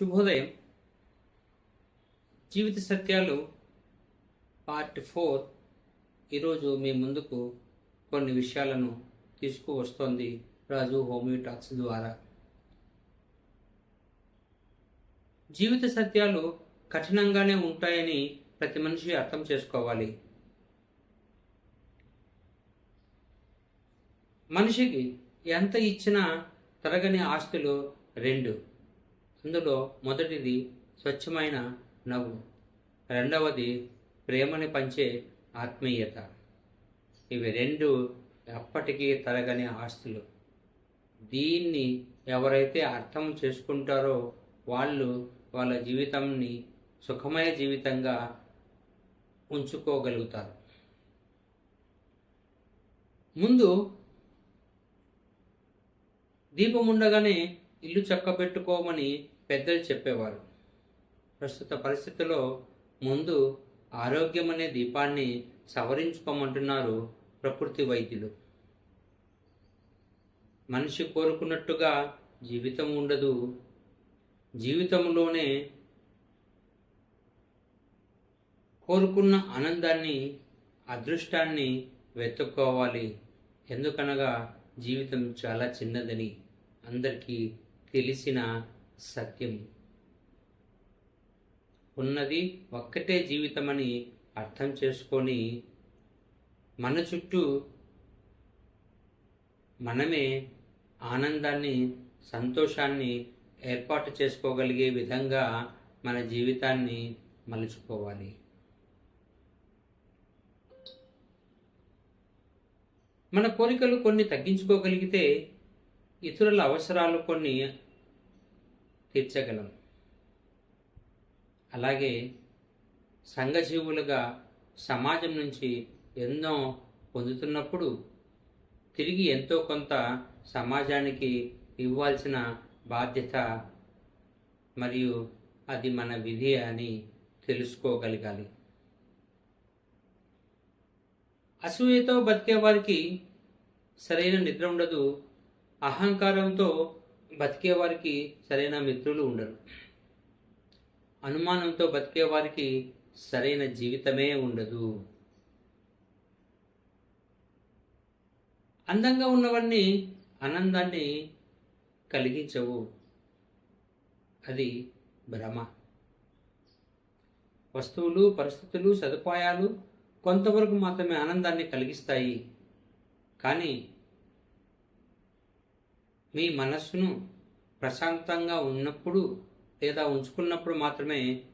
శుభోదయం. జీవిత సత్యాలు part four. ఈరోజు మీ ముందుకు కొన్ని విషయాలను తీసుకువస్తోంది రాజు హోమియో టాక్స్ ద్వారా. జీవిత సత్యాలు కఠినంగానే ఉంటాయని ప్రతి మనిషి అర్థం చేసుకోవాలి. మనిషికి ఎంత ఇచ్చినా తరగని ఆస్తులు రెండు. అందులో మొదటిది స్వచ్ఛమైన నవ్వు రెండవది ప్రేమని పంచే ఆత్మీయత. ఇవి రెండు ఎప్పటికీ తరగని ఆస్తులు. దీన్ని ఎవరైతే అర్థం చేసుకుంటారో వాళ్ళు వాళ్ళ జీవితాన్ని సుఖమయ జీవితంగా ఉంచుకోగలుగుతారు. ముందు దీపం ఉండగానే ఇల్లు చక్కబెట్టుకోమని పెద్దలు చెప్పేవారు. ప్రస్తుత పరిస్థితిలో ముందు ఆరోగ్యం అనే దీపాన్ని సవరించుకోమంటున్నారు ప్రకృతి వైద్యులు. మనిషి కోరుకున్నట్టుగా జీవితం ఉండదు. జీవితంలోనే కోరుకున్న ఆనందాన్ని అదృష్టాన్ని వెతుక్కోవాలి. ఎందుకనగా జీవితం చాలా చిన్నదని అందరికీ తెలిసిన సత్యం. ఉన్నది ఒక్కటే జీవితమని అర్థం చేసుకొని మన చుట్టూ మనమే ఆనందాన్ని సంతోషాన్ని ఏర్పాటు చేసుకోగలిగే విధంగా మన జీవితాన్ని మలుచుకోవాలి. మన కోరికలు కొన్ని తగ్గించుకోగలిగితే ఇతరుల అవసరాలు కొన్ని తీర్చగలం. అలాగే సంఘజీవులుగా సమాజం నుంచి ఎన్నో పొందుతున్నప్పుడు తిరిగి ఎంతో కొంత సమాజానికి ఇవ్వాల్సిన బాధ్యత మరియు అది మన విధి అని తెలుసుకోగలగాలి. అసూయతో బతికే వారికి సరైన నిద్ర ఉండదు. అహంకారంతో బతికే వారికి సరైన మిత్రులు ఉండరు. అనుమానంతో బతికే వారికి సరైన జీవితమే ఉండదు. అందంగా ఉన్నవన్నీ ఆనందాన్ని కలిగించవు. అది భ్రమ. వస్తువులు పరిస్థితులు సదుపాయాలు కొంతవరకు మాత్రమే ఆనందాన్ని కలిగిస్తాయి. కానీ మీ మనస్సును ప్రశాంతంగా ఉన్నప్పుడు లేదా ఉంచుకున్నప్పుడు మాత్రమే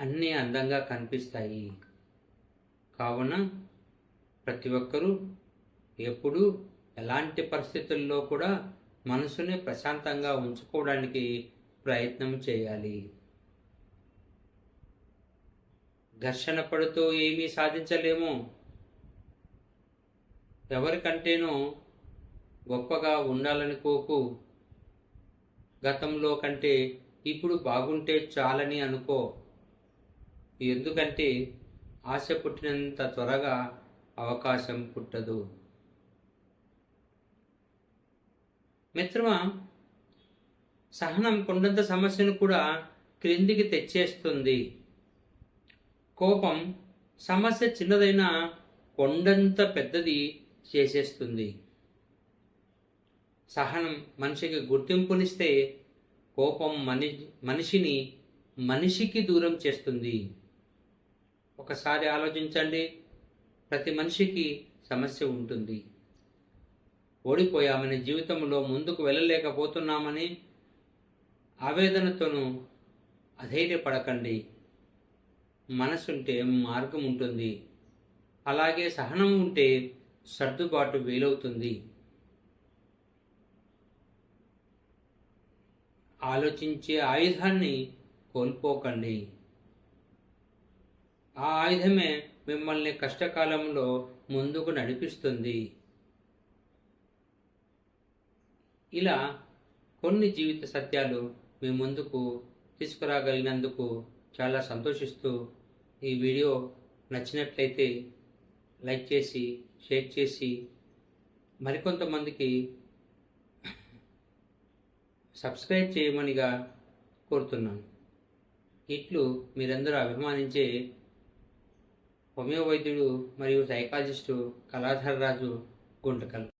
అన్నీ అందంగా కనిపిస్తాయి. కావున ప్రతి ఒక్కరూ ఎప్పుడు ఎలాంటి పరిస్థితుల్లో కూడా మనసుని ప్రశాంతంగా ఉంచుకోవడానికి ప్రయత్నం చేయాలి. ఘర్షణ పడుతూ ఏమీ సాధించలేము. ఎవరికంటేనో గొప్పగా ఉండాలనుకోకు గతంలో కంటే ఇప్పుడు బాగుంటే చాలని అనుకో. ఎందుకంటే ఆశ పుట్టినంత త్వరగా అవకాశం పుట్టదు. మిత్రమా సహనం కొండంత సమస్యను కూడా క్రిందికి తెచ్చేస్తుంది. కోపం సమస్య చిన్నదైనా కొండంత పెద్దది చేసేస్తుంది. సహనం మనిషికి గుర్తింపునిస్తే కోపం మని మనిషిని మనిషికి దూరం చేస్తుంది. ఒకసారి ఆలోచించండి. ప్రతి మనిషికి సమస్య ఉంటుంది. ఓడిపోయామని జీవితంలో ముందుకు వెళ్ళలేకపోతున్నామని ఆవేదనతోనూ అధైర్యపడకండి. మనసుంటే మార్గం ఉంటుంది అలాగే సహనం ఉంటే సర్దుబాటు వీలవుతుంది. ఆలోచించే ఆయుధాన్ని కోల్పోకండి. ఆ ఆయుధమే మిమ్మల్ని కష్టకాలంలో ముందుకు నడిపిస్తుంది. ఇలా కొన్ని జీవిత సత్యాలు మీ ముందుకు తీసుకురాగలిగినందుకు చాలా సంతోషిస్తూ ఈ వీడియో నచ్చినట్లయితే లైక్ చేసి షేర్ చేసి మరికొంతమందికి సబ్స్క్రైబ్ చేయమనిగా కోరుతున్నాను. ఇట్లు మీరందరూ అభిమానించే హోమియో వైద్యుడు మరియు సైకాలజిస్టు కళాధరరాజు గుంటకల్.